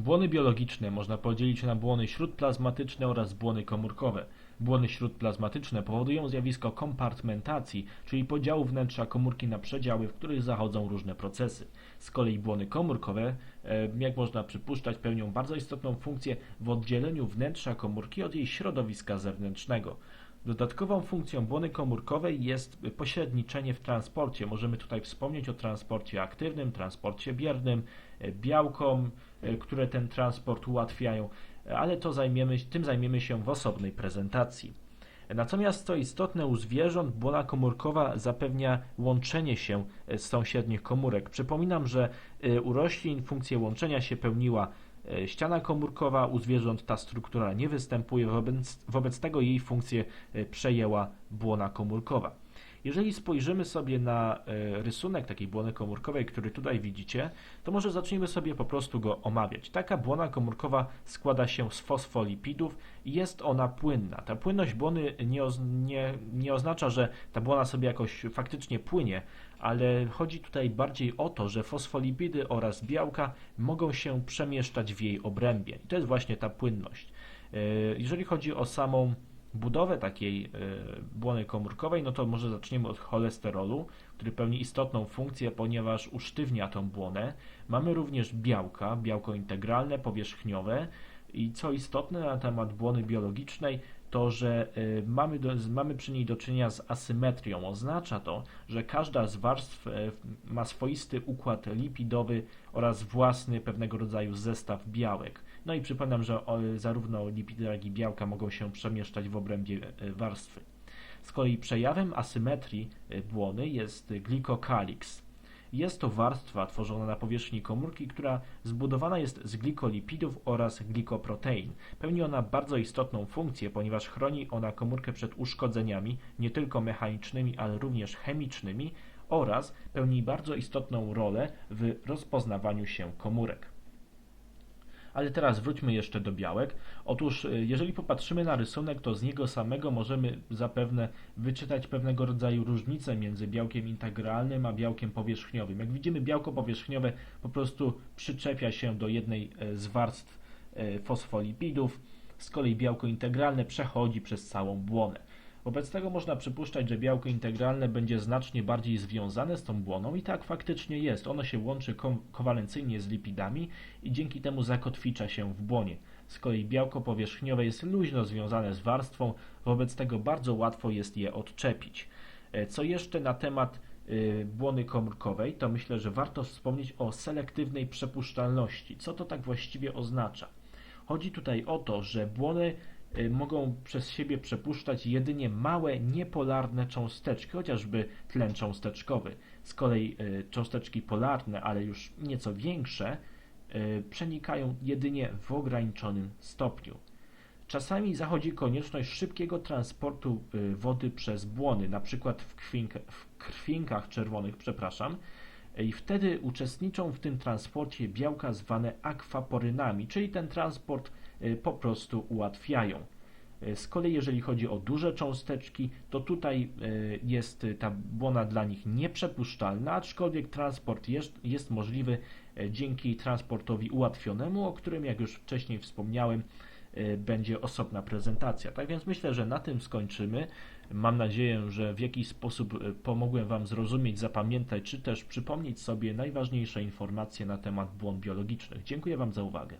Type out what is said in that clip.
Błony biologiczne można podzielić na błony śródplazmatyczne oraz błony komórkowe. Błony śródplazmatyczne powodują zjawisko kompartmentacji, czyli podziału wnętrza komórki na przedziały, w których zachodzą różne procesy. Z kolei błony komórkowe, jak można przypuszczać, pełnią bardzo istotną funkcję w oddzieleniu wnętrza komórki od jej środowiska zewnętrznego. Dodatkową funkcją błony komórkowej jest pośredniczenie w transporcie. Możemy tutaj wspomnieć o transporcie aktywnym, transporcie biernym, e, białkom, e, które ten transport ułatwiają, e, ale to zajmiemy, tym zajmiemy się w osobnej prezentacji. Natomiast co istotne, u zwierząt błona komórkowa zapewnia łączenie się z sąsiednich komórek. Przypominam, że u roślin funkcję łączenia się pełniła ściana komórkowa, u zwierząt ta struktura nie występuje, wobec, wobec tego jej funkcję e, przejęła błona komórkowa. Jeżeli spojrzymy sobie na e, rysunek takiej błony komórkowej, który tutaj widzicie, to może zacznijmy sobie po prostu go omawiać. Taka błona komórkowa składa się z fosfolipidów i jest ona płynna. Ta płynność błony nie, nie, nie oznacza, że ta błona sobie jakoś faktycznie płynie, ale chodzi tutaj bardziej o to, że fosfolipidy oraz białka mogą się przemieszczać w jej obrębie. I to jest właśnie ta płynność. E, Jeżeli chodzi o samą budowę takiej e, błony komórkowej, no to może zaczniemy od cholesterolu, który pełni istotną funkcję, ponieważ usztywnia tą błonę. Mamy również białka, białko integralne, powierzchniowe i co istotne na temat błony biologicznej, to że e, mamy, do, mamy przy niej do czynienia z asymetrią. Oznacza to, że każda z warstw e, ma swoisty układ lipidowy oraz własny pewnego rodzaju zestaw białek. No i przypominam, że zarówno lipidy, jak i białka mogą się przemieszczać w obrębie e, warstwy. Z kolei przejawem asymetrii błony jest glikokalix. Jest to warstwa tworzona na powierzchni komórki, która zbudowana jest z glikolipidów oraz glikoprotein. Pełni ona bardzo istotną funkcję, ponieważ chroni ona komórkę przed uszkodzeniami, nie tylko mechanicznymi, ale również chemicznymi oraz pełni bardzo istotną rolę w rozpoznawaniu się komórek. Ale teraz wróćmy jeszcze do białek. Otóż, y, jeżeli popatrzymy na rysunek, to z niego samego możemy zapewne wyczytać pewnego rodzaju różnicę między białkiem integralnym a białkiem powierzchniowym. Jak widzimy, białko powierzchniowe po prostu przyczepia się do jednej e, z warstw e, fosfolipidów, z kolei białko integralne przechodzi przez całą błonę. Wobec tego można przypuszczać, że białko integralne będzie znacznie bardziej związane z tą błoną i tak faktycznie jest. Ono się łączy ko- kowalencyjnie z lipidami i dzięki temu zakotwicza się w błonie. Z kolei białko powierzchniowe jest luźno związane z warstwą, wobec tego bardzo łatwo jest je odczepić. E, Co jeszcze na temat y, błony komórkowej, to myślę, że warto wspomnieć o selektywnej przepuszczalności. Co to tak właściwie oznacza? Chodzi tutaj o to, że błony mogą przez siebie przepuszczać jedynie małe, niepolarne cząsteczki, chociażby tlen cząsteczkowy. Z kolei y, cząsteczki polarne, ale już nieco większe, y, przenikają jedynie w ograniczonym stopniu. Czasami zachodzi konieczność szybkiego transportu y, wody przez błony, na przykład w, krwink, w krwinkach czerwonych, przepraszam, i wtedy uczestniczą w tym transporcie białka zwane akwaporynami, czyli ten transport y, po prostu ułatwiają. Y, Z kolei jeżeli chodzi o duże cząsteczki, to tutaj y, jest y, ta błona dla nich nieprzepuszczalna, aczkolwiek transport jest, jest możliwy y, dzięki transportowi ułatwionemu, o którym jak już wcześniej wspomniałem, y, będzie osobna prezentacja. Tak więc myślę, że na tym skończymy. Mam nadzieję, że w jakiś sposób y, pomogłem Wam zrozumieć, zapamiętać, czy też przypomnieć sobie najważniejsze informacje na temat błon biologicznych. Dziękuję Wam za uwagę.